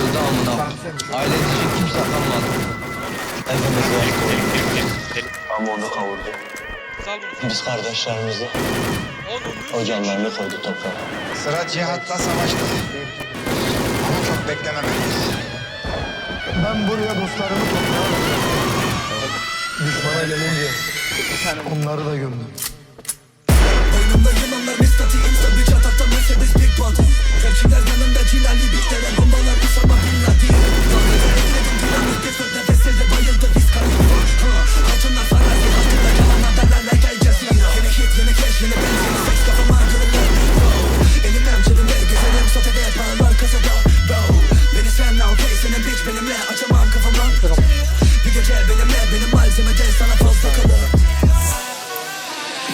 öldü amına. Ailesi için kimse kalmadı. Hepimiz var. Ama onu kavurdu. Biz kardeşlerimizi ocaklarını koydu toprağa. Sıra cihatla savaştı. Ama çok beklememeliyiz. Ben buraya dostlarımı toprağa Düşmana gelince onları da gömdüm. Boynumda yılanlar, mistati, imza, bir çatakta Mercedes, Big Bad. Gerçiler yanında Cilali, Bikteler, bombalar,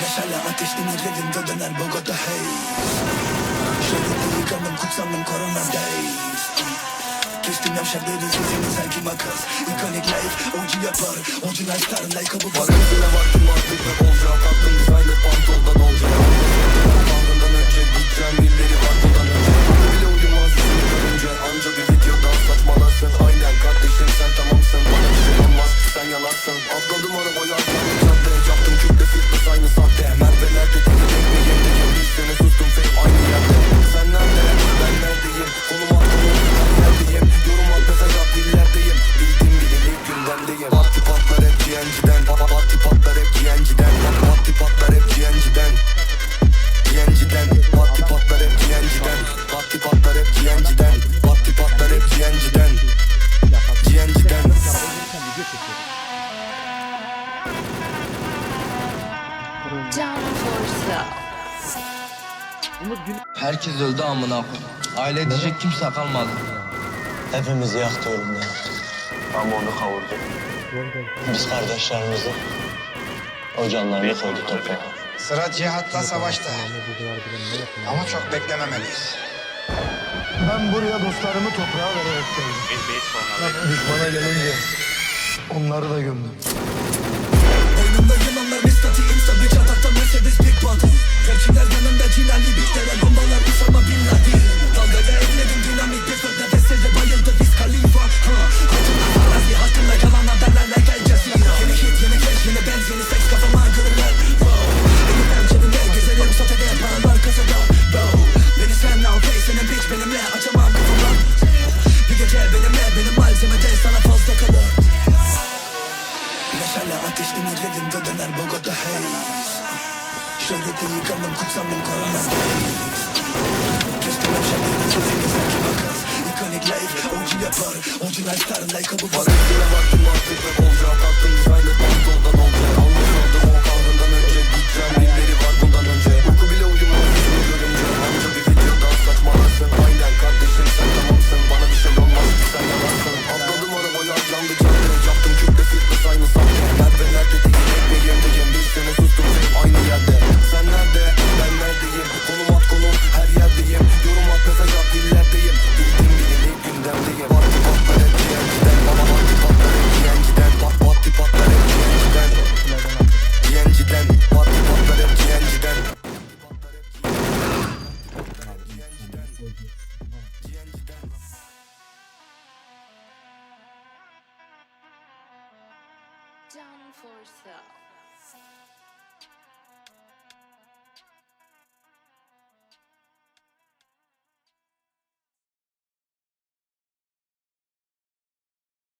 Neşerle ateşlenir elinde döner Bogota hey. Şeridi yıkandım kutsandım korona days Kestim yavşakları sesini sanki makas. Iconic life OG yapar. OG lifestyle like kapı var. Kızına baktım artık ne olacağım aklım Herkes öldü amına koyayım. Aile edecek kimse kalmadı. Hepimizi yaktı ölümden. Ama onu kavurdu. Biz kardeşlerimizi o canlarına koydu toprağa. Sıra cihatla savaşta. Ama çok beklememeliyiz. Ben buraya dostlarımı toprağa vererek geldim. Ben düşmana gelince onları da gömdüm. Insta, ty Insta, być atak, tam Mercedes, Big yıkandım kutsandım korona Kestim hemşerlerini kesin gezer ki bakar Iconic life OG yapar OG lifestyle like a bu bakar Vaktim vaktim artık rap olacağım Baktım designer bak done for self.